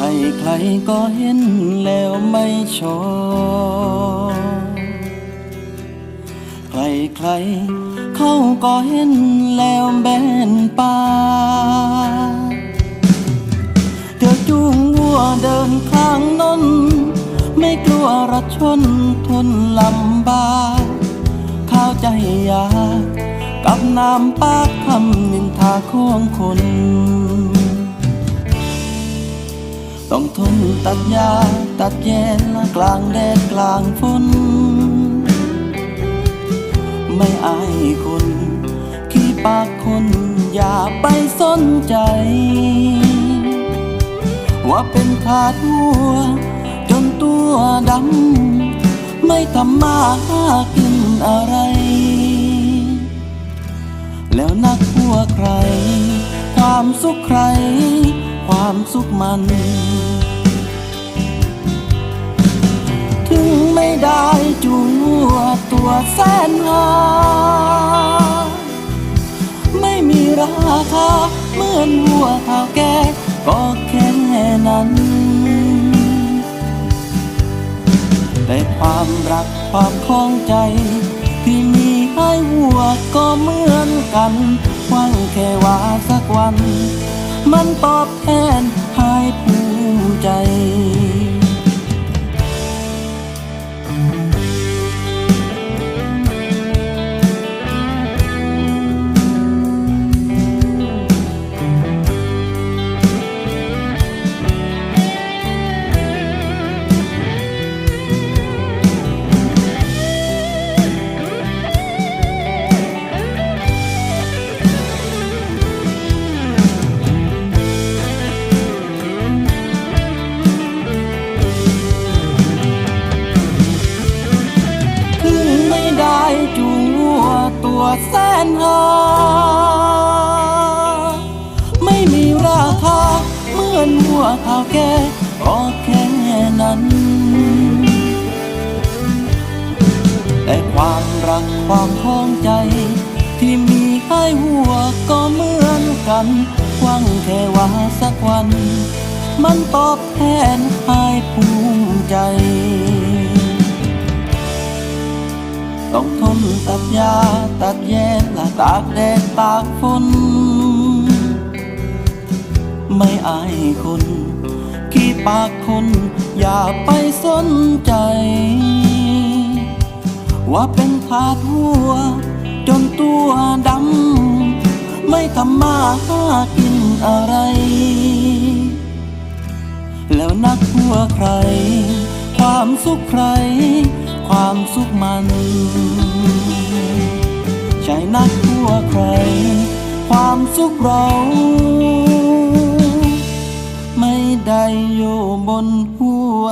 รใครๆก็เห็นแล้วไม่ชอบใครใครๆเขาก็เห็นแล้วแบนปาเธอจูงวัวเดินข้างนนไม่กลัวรถชนทนลำบากข้าวใจยาก กับน้ำปากคำนินทาของคน ต้องทนตัดยาตัดแยนกลางแดดกลางฝนไม่อายคนขี้ปากคนอย่าไปสนใจ ว่าเป็นขาดหัว จนตัวดำ ไม่ทำมาหากินอะไร แล้วนักหัวใคร ความสุขใคร ความสุขมัน ถึงไม่ได้จูงวัวตัวแสนหา ไม่มีราคาเหมือนวัวเท่าแก่ก็แค่นั้น แต่ความรักความคล้องใจ ที่มีให้วัวก็เหมือนกันหวังแค่ว่าสักวัน มันตอบแท วแสนหา ไม่มีราคาเหมือนวัวเท่าแก่ก็แค่นั้น แต่ความรักความคล้องใจ ที่มีให้วัวก็เหมือนกันหวังแค่ว่าสักวัน มันตอบแทนให้ภูมิใจ ต้องทนตัดยาตัดแย่และตากแดดตากฝนไม่อายคนขี้ปากคน อย่าไปสนใจ ว่าเป็นขาดหัว จนตัวดำ ไม่ทำมาหากินอะไร แล้วนักหัวใคร ความสุขใคร สุขมัน ใจนักทั่วใคร ความสุขเรา ไม่ได้อยู่บนหัว